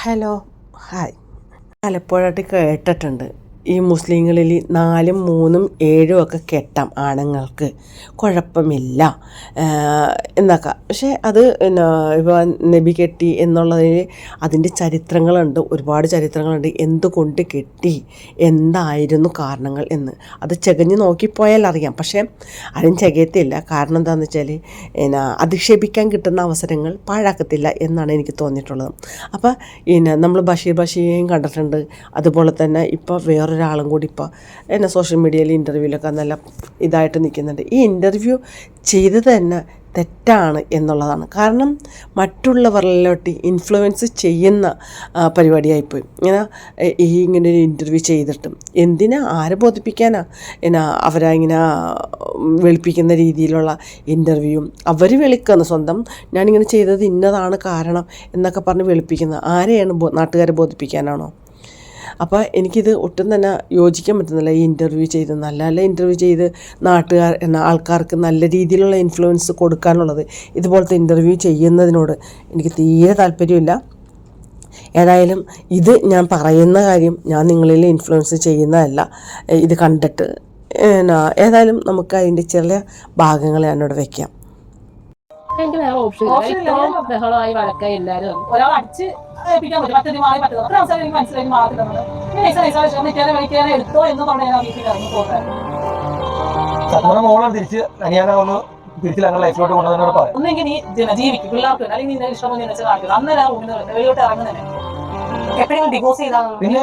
Hello hi. പലപ്പോഴായിട്ട് കേട്ടിട്ടുണ്ട്. ഈ മുസ്ലിങ്ങളിൽ നാലും മൂന്നും ഏഴും ഒക്കെ കെട്ടാം ആണുങ്ങൾക്ക്. കുഴപ്പമില്ല. എന്നൊക്കെ. പക്ഷേ അത് ഇപ്പോൾ നബി കെട്ടി എന്നുള്ളതിന് അതിന്റെ ചരിത്രങ്ങളുണ്ട്. ഒരുപാട് ചരിത്രങ്ങളുണ്ട്. എന്തുകൊണ്ട് കെട്ടി? എന്തായിരുന്നു കാരണങ്ങൾ എന്ന്. അത് ചകഞ്ഞ് നോക്കിപ്പോയാൽ അറിയാം. പക്ഷേ ആരും ചകയത്തില്ല. കാരണം എന്താണെന്ന് വെച്ചാൽ പിന്നെ അധിക്ഷേപിക്കാൻ കിട്ടുന്ന അവസരങ്ങൾ പാഴാക്കത്തില്ല എന്നാണ് എനിക്ക് തോന്നിയിട്ടുള്ളത്. അപ്പോൾ പിന്നെ നമ്മൾ ബഷീർ ബഷീയെയും കണ്ടിട്ടുണ്ട്. അതുപോലെ തന്നെ ഇപ്പോൾ വേറൊരാളും കൂടി ഇപ്പോൾ എന്നെ സോഷ്യൽ മീഡിയയിൽ ഇന്റർവ്യൂവിലൊക്കെ നല്ല ഇതായിട്ട് നിൽക്കുന്നുണ്ട്. ഈ ഇന്റർവ്യൂ ചെയ്തത് തന്നെ തെറ്റാണ് എന്നുള്ളതാണ്. കാരണം മറ്റുള്ളവരിലോട്ട് ഇൻഫ്ലുവൻസ് ചെയ്യുന്ന പരിപാടിയായിപ്പോയി. ഇങ്ങനെ ഈ ഇങ്ങനെ ഒരു ഇന്റർവ്യൂ ചെയ്തിട്ടും. എന്തിനാ? ആരെ ബോധിപ്പിക്കാനാ? എന്നാ അവരെ ഇങ്ങനെ വെളുപ്പിക്കുന്ന രീതിയിലുള്ള ഇന്റർവ്യൂവും അവർ വെളുക്കുന്ന സ്വന്തം ഞാനിങ്ങനെ ചെയ്തത് ഇന്നതാണ് കാരണം എന്നൊക്കെ പറഞ്ഞ് വെളുപ്പിക്കുന്നത്. ആരെയാണ് നാട്ടുകാരെ ബോധിപ്പിക്കാനാണോ? അപ്പോൾ എനിക്കിത് ഒട്ടും തന്നെ യോജിക്കാൻ പറ്റുന്നില്ല ഈ ഇന്റർവ്യൂ ചെയ്ത്. നല്ല നല്ല ഇന്റർവ്യൂ ചെയ്ത് നാട്ടുകാർ എന്ന ആൾക്കാർക്ക് നല്ല രീതിയിലുള്ള ഇൻഫ്ലുവൻസ് കൊടുക്കാനുള്ളത് ഇതുപോലത്തെ ഇന്റർവ്യൂ ചെയ്യുന്നതിനോട് എനിക്ക് തീരെ താല്പര്യമില്ല. ഏതായാലും ഇത് ഞാൻ പറയുന്ന കാര്യം ഞാൻ നിങ്ങളിൽ ഇൻഫ്ലുവൻസ് ചെയ്യുന്നതല്ല. ഇത് കണ്ടിട്ട് ഏതായാലും നമുക്ക് അതിന്റെ ചെറിയ ഭാഗങ്ങൾ ഞാനിവിടെ വയ്ക്കാം എനിക്ക് വേറെ ഓപ്ഷൻ Option ഇല്ല. ഇത്രയും ബഹളമായി വഴക്കായി എല്ലാരും. ഒരാൾ അടിച്ച് ഏൽപ്പിക്കാൻ പറ്റും. പത്ത് മാറി അത്ര അവസരം എനിക്ക് മനസ്സിലായി മാറി തന്നത്. നൈസ നൈസ എടുത്തോ എന്ന് പറഞ്ഞാൽ വീട്ടിൽ ഇറങ്ങി പോകുന്നത് സത്യം മോളാണ് തിരിച്ച് അനിയാനെ ഒന്ന് തിരിച്ച് ഞങ്ങളുടെ ലൈഫിലോട്ട് കൊണ്ടുവന്നതിനോട് പറയാം. ഒന്നെങ്കിൽ നീ ജീവിക്കും. പിള്ളേർക്ക്. അല്ലെങ്കിൽ നിന്റെ ഇഷ്ടം പോലെ വെച്ച് കാണിക്കും അന്നേരം ആ റൂമിൽ എപ്പോഴെങ്കിലും ഡിവോഴ്സ് ചെയ്താൽ പിന്നെ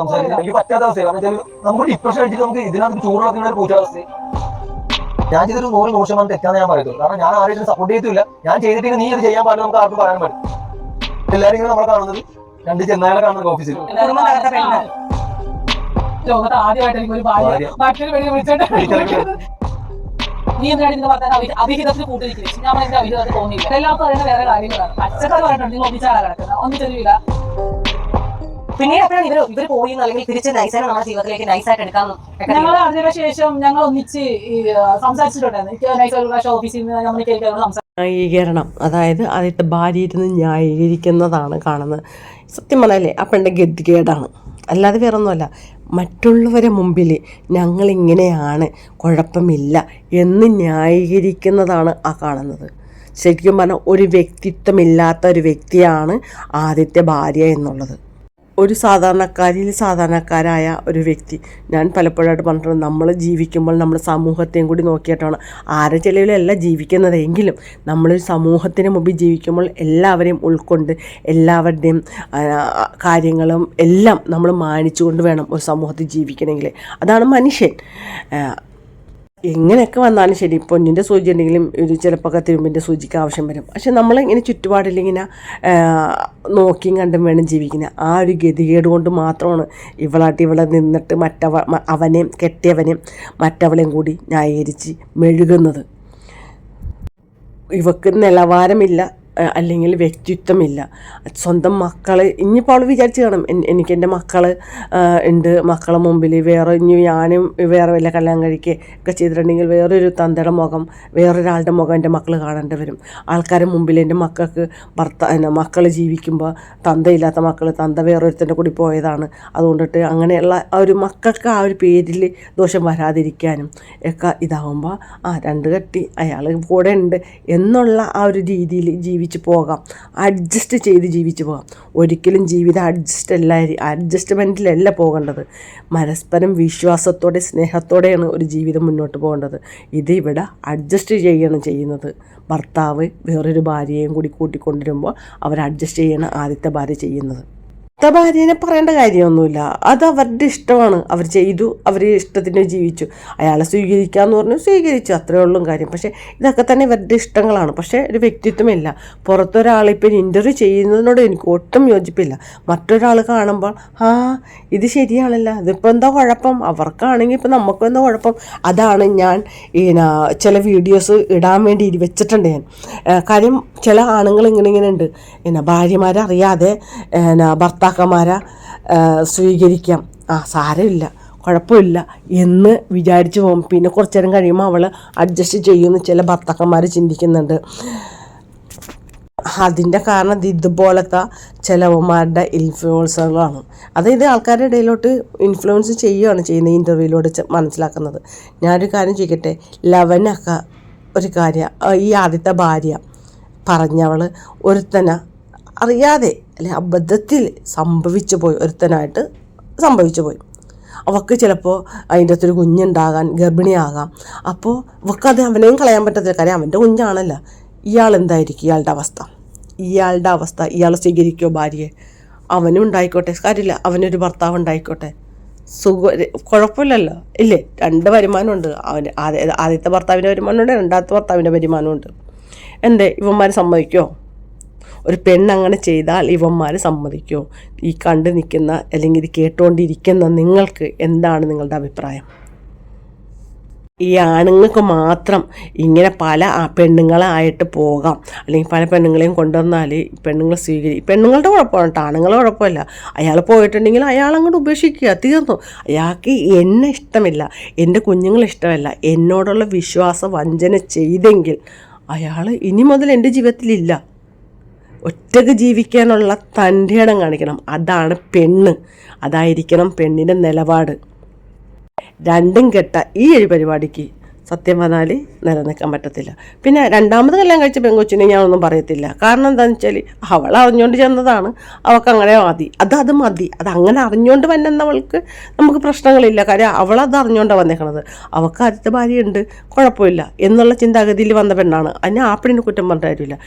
സംസാരിക്കാൻ എനിക്ക് പറ്റാത്ത അവസ്ഥയാണ്. നമുക്ക് ഡിപ്രഷൻ അടിച്ചിട്ട് നമുക്ക് ഇതിനകത്ത് ചൂടുള്ള പൂച്ചാവസ്ഥ ഞാൻ ചെയ്തൊരു നൂറ് നൂറ് ശതമാനം തെറ്റാന്ന് ഞാൻ പറയുന്നത് കാരണം ഞാൻ ആരെയും സപ്പോർട്ട് ചെയ്തിട്ടില്ല. ഞാൻ ചെയ്തിട്ട് നീ ഇത് ചെയ്യാൻ പാടില്ല നമുക്ക് ആർക്കും പറയാൻ പറ്റും എല്ലാവരും ഇങ്ങനെ നമ്മളെ കാണുന്നത്? രണ്ട് ചെന്നായാലെ കാണുന്നത് ഓഫീസിൽ. ലോകത്ത് ആദ്യമായിട്ട് ഒരു ഭാര്യ വിളിച്ചിട്ട് നീ എന്തിനാണ് ഇതിന്റെ ഭർത്താവ് അഭി- അഭിഹിതത്തിന് കൂട്ടിരിക്കുന്നത് ഞാൻ എന്റെ അഭിഹിതത്തിൽ തോന്നിയില്ല. എല്ലാവർക്കും അറിയുന്ന വേറെ കാര്യങ്ങളാണ്. പച്ചക്കറി പറഞ്ഞിട്ടുണ്ട്. ഒന്നിച്ചാണ് കിടക്കുന്നത് ഒന്നിച്ചൊരുവില്ല പിന്നീട് എപ്പോഴാണ് ഇവർ ഇവർ പോയി അല്ലെങ്കിൽ തിരിച്ച് നൈസായിട്ട് നമ്മുടെ ജീവിതത്തിലേക്ക് നൈസായിട്ട് എടുക്കാൻ ഞങ്ങൾ അതിനു ശേഷം ഞങ്ങൾ ഒന്നിച്ച് സംസാരിച്ചിട്ടുണ്ടായിരുന്നു. നൈസ് ഒരു പ്രാവശ്യം ഓഫീസിൽ നിന്ന് നമ്മൾ കേൾക്കാൻ ന്യായീകരണം. അതായത് ആദ്യത്തെ ഭാര്യ ഇരുന്ന് ന്യായീകരിക്കുന്നതാണ് കാണുന്നത്. സത്യം പറഞ്ഞാലേ ആ പെണ്ണിന്റെ ഗതികേടാണ്. അല്ലാതെ വേറെ ഒന്നുമല്ല മറ്റുള്ളവരെ മുമ്പിൽ ഞങ്ങളിങ്ങനെയാണ് കുഴപ്പമില്ല എന്ന് ന്യായീകരിക്കുന്നതാണ് ആ കാണുന്നത്. ശരിക്കും പറഞ്ഞാൽ ഒരു വ്യക്തിത്വമില്ലാത്ത ഒരു വ്യക്തിയാണ് ആദ്യത്തെ ഭാര്യ എന്നുള്ളത്. ഒരു സാധാരണക്കാരിൽ സാധാരണക്കാരായ ഒരു വ്യക്തി. ഞാൻ പലപ്പോഴായിട്ട് പറഞ്ഞിട്ടുണ്ട് നമ്മൾ ജീവിക്കുമ്പോൾ നമ്മൾ സമൂഹത്തെയും കൂടി നോക്കിയിട്ടാണ്. ആരെ ചിലവിലല്ല ജീവിക്കുന്നത് എങ്കിലും നമ്മളൊരു സമൂഹത്തിന് മുമ്പിൽ ജീവിക്കുമ്പോൾ എല്ലാവരെയും ഉൾക്കൊണ്ട് എല്ലാവരുടെയും കാര്യങ്ങളും എല്ലാം നമ്മൾ മാനിച്ചുകൊണ്ട് വേണം ഒരു സമൂഹത്തിൽ ജീവിക്കണമെങ്കിൽ അതാണ് മനുഷ്യൻ. എങ്ങനെയൊക്കെ വന്നാലും ശരി പൊന്നിന്റെ സൂചി ഉണ്ടെങ്കിലും ഒരു ചിലപ്പോൾ തിരുമ്പിന്റെ സൂചിക്ക് ആവശ്യം വരും. പക്ഷെ നമ്മളിങ്ങനെ ചുറ്റുപാടില്ലിങ്ങനെ നോക്കിയും കണ്ടും വേണം ജീവിക്കുന്നത് ആ ഒരു ഗതികേട് കൊണ്ട് മാത്രമാണ് ഇവളായിട്ട് ഇവളെ നിന്നിട്ട് മറ്റവ അവനെയും കെട്ടിയവനെയും മറ്റവളെയും കൂടി ന്യായീകരിച്ച് മെഴുകുന്നത്. ഇവക്ക് നിലവാരമില്ല. അല്ലെങ്കിൽ വ്യക്തിത്വമില്ല. സ്വന്തം മക്കൾ ഇനിയിപ്പോൾ അവൾ വിചാരിച്ച് കാണും എനിക്ക് എന്റെ മക്കൾ ഉണ്ട് മക്കളെ മുമ്പിൽ വേറെ ഇനി ഞാനും വേറെ വല്ല കല്യാണം കഴിക്കുക ഒക്കെ ചെയ്തിട്ടുണ്ടെങ്കിൽ വേറൊരു തന്തയുടെ മുഖം വേറൊരാളുടെ മുഖം എന്റെ മക്കൾ കാണേണ്ടി വരും. ആൾക്കാരുടെ മുമ്പിൽ എന്റെ മക്കൾക്ക് ഭർത്ത മക്കൾ ജീവിക്കുമ്പോൾ തന്തയില്ലാത്ത മക്കൾ തന്ത വേറൊരുത്തന്റെ കൂടി പോയതാണ്. അതുകൊണ്ടിട്ട് അങ്ങനെയുള്ള ആ ഒരു മക്കൾക്ക് ആ ഒരു പേരിൽ ദോഷം വരാതിരിക്കാനും ഒക്കെ ഇതാവുമ്പോൾ ആ രണ്ട് കെട്ടി അയാൾ കൂടെ ഉണ്ട് എന്നുള്ള ആ ഒരു രീതിയിൽ ജീവിച്ച് പോകാം. അഡ്ജസ്റ്റ് ചെയ്ത് ജീവിച്ചു പോകാം. ഒരിക്കലും ജീവിതം അഡ്ജസ്റ്റ് അല്ല അഡ്ജസ്റ്റ്മെന്റിലല്ല പോകേണ്ടത്. പരസ്പരം വിശ്വാസത്തോടെ സ്നേഹത്തോടെയാണ് ഒരു ജീവിതം മുന്നോട്ട് പോകേണ്ടത്. ഇത് ഇവിടെ അഡ്ജസ്റ്റ് ചെയ്യണം ചെയ്യുന്നത്. ഭർത്താവ് വേറൊരു ഭാര്യയെയും കൂടി കൂട്ടിക്കൊണ്ടുവരുമ്പോൾ അവർ അഡ്ജസ്റ്റ് ചെയ്യണം ആദ്യത്തെ ഭാര്യ ചെയ്യുന്നത്. അടുത്ത ഭാര്യനെ പറയേണ്ട കാര്യമൊന്നുമില്ല. അത് അവരുടെ ഇഷ്ടമാണ്. അവർ ചെയ്തു അവർ ഇഷ്ടത്തിന് ജീവിച്ചു. അയാളെ സ്വീകരിക്കാമെന്ന് പറഞ്ഞു സ്വീകരിച്ചു. അത്രേ ഉള്ളൂ കാര്യം. പക്ഷേ ഇതൊക്കെ തന്നെ ഇവരുടെ ഇഷ്ടങ്ങളാണ്. പക്ഷേ ഒരു വ്യക്തിത്വമില്ല. പുറത്തൊരാളിപ്പോൾ ഇന്റർവ്യൂ ചെയ്യുന്നതിനോട് എനിക്ക് ഒട്ടും യോജിപ്പില്ല. മറ്റൊരാൾ കാണുമ്പോൾ ആ ഇത് ശരിയാണല്ല. ഇതിപ്പോൾ എന്താ കുഴപ്പം? അവർക്കാണെങ്കിൽ ഇപ്പോൾ നമുക്കും എന്താ കുഴപ്പം? അതാണ് ഞാൻ ഈ ചില വീഡിയോസ് ഇടാൻ വേണ്ടി വെച്ചിട്ടുണ്ട് ഞാൻ. കാര്യം ചില ആണുങ്ങൾ ഇങ്ങനെ ഇങ്ങനെ ഉണ്ട്. എന്നാ ഭാര്യമാരറിയാതെ അറിയാതെ എന്നാ ഭർത്താക്കന്മാരെ സ്വീകരിക്കാം. ആ സാരമില്ല. കുഴപ്പമില്ല എന്ന് വിചാരിച്ച് പോകും. പിന്നെ കുറച്ചു നേരം കഴിയുമ്പോൾ അവൾ അഡ്ജസ്റ്റ് ചെയ്യുമെന്ന് ചില ഭർത്താക്കന്മാർ ചിന്തിക്കുന്നുണ്ട്. അതിന്റെ കാരണം ഇത് ഇതുപോലത്തെ ചിലവന്മാരുടെ ഇൻഫ്ലുവൻസുകളാണ് അതായത് ആൾക്കാരുടെ ഇടയിലോട്ട് ഇൻഫ്ലുവൻസ് ചെയ്യുകയാണ് ചെയ്യുന്നത് ഇന്റർവ്യൂവിലൂടെ മനസ്സിലാക്കുന്നത്. ഞാനൊരു കാര്യം ചോദിക്കട്ടെ? ലവനൊക്കെ ഒരു കാര്യം ഈ ആദ്യത്തെ ഭാര്യ പറഞ്ഞവൾ ഒരുത്തന അറിയാതെ അല്ലെ അബദ്ധത്തിൽ സംഭവിച്ചു പോയി ഒരുത്തനായിട്ട് സംഭവിച്ചു പോയി. അവക്ക് ചിലപ്പോൾ അതിന്റെ അകത്തൊരു കുഞ്ഞുണ്ടാകാൻ ഗർഭിണിയാകാം. അപ്പോൾ അത് അവനെയും കളയാൻ പറ്റത്തില്ല. കാര്യം അവന്റെ കുഞ്ഞാണല്ലോ. ഇയാൾ എന്തായിരിക്കും? ഇയാളുടെ അവസ്ഥ. ഇയാളുടെ അവസ്ഥ. ഇയാൾ സ്വീകരിക്കുമോ ഭാര്യയെ? അവനും ഉണ്ടായിക്കോട്ടെ. കാര്യമില്ല. അവനൊരു ഭർത്താവ് ഉണ്ടായിക്കോട്ടെ. സുഖ. കുഴപ്പമില്ലല്ലോ. ഇല്ലേ? രണ്ട് വരുമാനമുണ്ട്. അവന് ആദ്യ ആദ്യത്തെ ഭർത്താവിന്റെ വരുമാനമുണ്ട്. രണ്ടാമത്തെ ഭർത്താവിന്റെ വരുമാനമുണ്ട്. എന്തേ? ഇവന്മാർ സമ്മതിക്കുമോ ഒരു പെണ്ണങ്ങനെ ചെയ്താൽ ഇവന്മാർ സമ്മതിക്കുമോ ഈ കണ്ടു നിൽക്കുന്ന അല്ലെങ്കിൽ ഇത് കേട്ടുകൊണ്ടിരിക്കുന്ന നിങ്ങൾക്ക് എന്താണ് നിങ്ങളുടെ അഭിപ്രായം? ഈ ആണുങ്ങൾക്ക് മാത്രം ഇങ്ങനെ പല പെണ്ണുങ്ങളായിട്ട് പോകാം. അല്ലെങ്കിൽ പല പെണ്ണുങ്ങളെയും കൊണ്ടുവന്നാൽ പെണ്ണുങ്ങൾ സ്വീകരി പെണ്ണുങ്ങളുടെ കുഴപ്പമാണ് കേട്ടോ. ആണുങ്ങളെ കുഴപ്പമില്ല. അയാൾ പോയിട്ടുണ്ടെങ്കിൽ അയാൾ അങ്ങോട്ട് ഉപേക്ഷിക്കുക. തീർന്നു. അയാൾക്ക് എന്നെ ഇഷ്ടമില്ല. എന്റെ കുഞ്ഞുങ്ങൾ ഇഷ്ടമല്ല. എന്നോടുള്ള വിശ്വാസ വഞ്ചന ചെയ്തെങ്കിൽ അയാൾ ഇനി മുതൽ എന്റെ ജീവിതത്തിലില്ല. ഒറ്റയ്ക്ക് ജീവിക്കാനുള്ള തന്റെ ഇടം കാണിക്കണം. അതാണ് പെണ്ണ്. അതായിരിക്കണം പെണ്ണിന്റെ നിലപാട്. രണ്ടും കെട്ട ഈ ഒരു പരിപാടിക്ക് സത്യം പറഞ്ഞാൽ നിലനിൽക്കാൻ പറ്റത്തില്ല. പിന്നെ രണ്ടാമത് കല്യാണം കഴിച്ച പെങ്കൊച്ചിനെ ഞാനൊന്നും പറയത്തില്ല. കാരണം എന്താണെന്ന് വെച്ചാൽ അവൾ അറിഞ്ഞുകൊണ്ട് ചെന്നതാണ്. അവൾക്ക് അങ്ങനെ മതി. അത് അത് മതി. അത് അങ്ങനെ അറിഞ്ഞുകൊണ്ട് വന്നവൾക്ക് നമുക്ക് പ്രശ്നങ്ങളില്ല. കാര്യം അവളത് അറിഞ്ഞുകൊണ്ടാണ് വന്നേക്കണത്. അവൾക്ക് ആദ്യത്തെ ഭാര്യയുണ്ട്. കുഴപ്പമില്ല. എന്നുള്ള ചിന്താഗതിയിൽ വന്ന പെണ്ണാണ്. അതിന് ആ പെണ്ണിന് കുറ്റം പറഞ്ഞ കാര്യമില്ല.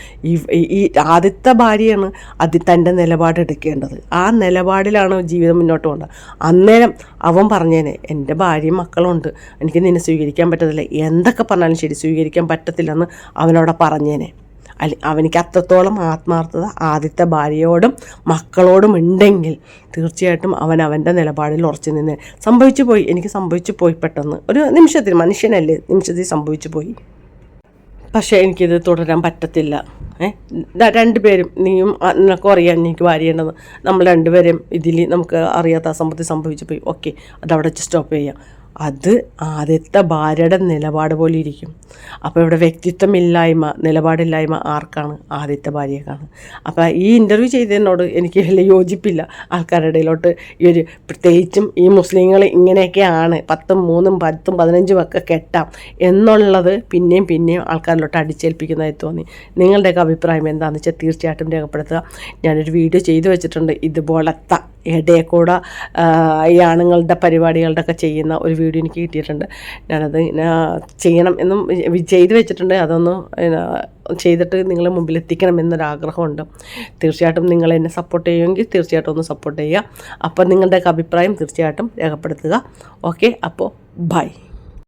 ഈ ആദ്യത്തെ ഭാര്യയാണ് അതി തന്റെ നിലപാട് എടുക്കേണ്ടത്. ആ നിലപാടിലാണ് ജീവിതം മുന്നോട്ട് പോകേണ്ടത്. അന്നേരം അവൻ പറഞ്ഞേനെ എന്റെ ഭാര്യയും മക്കളുണ്ട് എനിക്ക് നിന്നെ സ്വീകരിക്കാൻ പറ്റത്തില്ല. എന്തൊക്കെ പറഞ്ഞാലും ശരി സ്വീകരിക്കാൻ പറ്റത്തില്ലെന്ന് അവനോട് പറഞ്ഞേനെ. അല്ല അവനിക്ക് അത്രത്തോളം ആത്മാർത്ഥത ആദ്യത്തെ ഭാര്യയോടും മക്കളോടും ഉണ്ടെങ്കിൽ തീർച്ചയായിട്ടും അവൻ അവന്റെ നിലപാടിൽ ഉറച്ചു നിന്ന്. സംഭവിച്ചു പോയി എനിക്ക് സംഭവിച്ചു പോയി പെട്ടെന്ന്. ഒരു നിമിഷത്തിൽ മനുഷ്യനല്ലേ നിമിഷത്തിൽ സംഭവിച്ചു പോയി? പക്ഷേ എനിക്കിത് തുടരാൻ പറ്റത്തില്ല. ഏഹ് രണ്ടുപേരും നീയും നിനക്കും അറിയാം എനിക്ക് വാരിയേണ്ടത് നമ്മൾ രണ്ടുപേരും ഇതിൽ നമുക്ക് അറിയാത്ത അസംഭവത്തിൽ സംഭവിച്ചു പോയി. ഓക്കെ അതവിടെ വെച്ച് സ്റ്റോപ്പ് ചെയ്യാം. അത് ആദ്യത്തെ ഭാര്യയുടെ നിലപാട് പോലെ ഇരിക്കും. അപ്പോൾ ഇവിടെ വ്യക്തിത്വമില്ലായ്മ നിലപാടില്ലായ്മ ആർക്കാണ്? ആദ്യത്തെ ഭാര്യക്കാണ്. അപ്പോൾ ഈ ഇന്റർവ്യൂ ചെയ്തതിനോട് എനിക്ക് വലിയ യോജിപ്പില്ല. ആൾക്കാരുടെ ഇടയിലോട്ട് ഈ ഒരു പ്രത്യേകിച്ചും ഈ മുസ്ലിങ്ങൾ ഇങ്ങനെയൊക്കെയാണ്. പത്തും മൂന്നും പത്തും പതിനഞ്ചും ഒക്കെ കെട്ടാം എന്നുള്ളത് പിന്നെയും പിന്നെയും ആൾക്കാരിലോട്ട് അടിച്ചേൽപ്പിക്കുന്നതായി തോന്നി. നിങ്ങളുടെയൊക്കെ അഭിപ്രായം എന്താണെന്ന് വെച്ചാൽ തീർച്ചയായിട്ടും രേഖപ്പെടുത്തുക. ഞാനൊരു വീഡിയോ ചെയ്തു വെച്ചിട്ടുണ്ട്. ഇതുപോലത്തെ ഇടയിൽ കൂടെ ആ, ഈ ആണുങ്ങളുടെ പരിപാടികളുടെ ഒക്കെ ചെയ്യുന്ന ഒരു വീഡിയോ എനിക്ക് കിട്ടിയിട്ടുണ്ട്. ഞാനത് ചെയ്യണം എന്നും ചെയ്തു വെച്ചിട്ടുണ്ട്. അതൊന്ന് ചെയ്തിട്ട് നിങ്ങളെ മുമ്പിൽ എത്തിക്കണം എന്നൊരാഗ്രഹമുണ്ട്. തീർച്ചയായിട്ടും നിങ്ങൾ എന്നെ സപ്പോർട്ട് ചെയ്യുമെങ്കിൽ തീർച്ചയായിട്ടും ഒന്ന് സപ്പോർട്ട് ചെയ്യുക. അപ്പോൾ നിങ്ങളുടെയൊക്കെ അഭിപ്രായം തീർച്ചയായിട്ടും രേഖപ്പെടുത്തുക. ഓക്കെ അപ്പോൾ ബൈ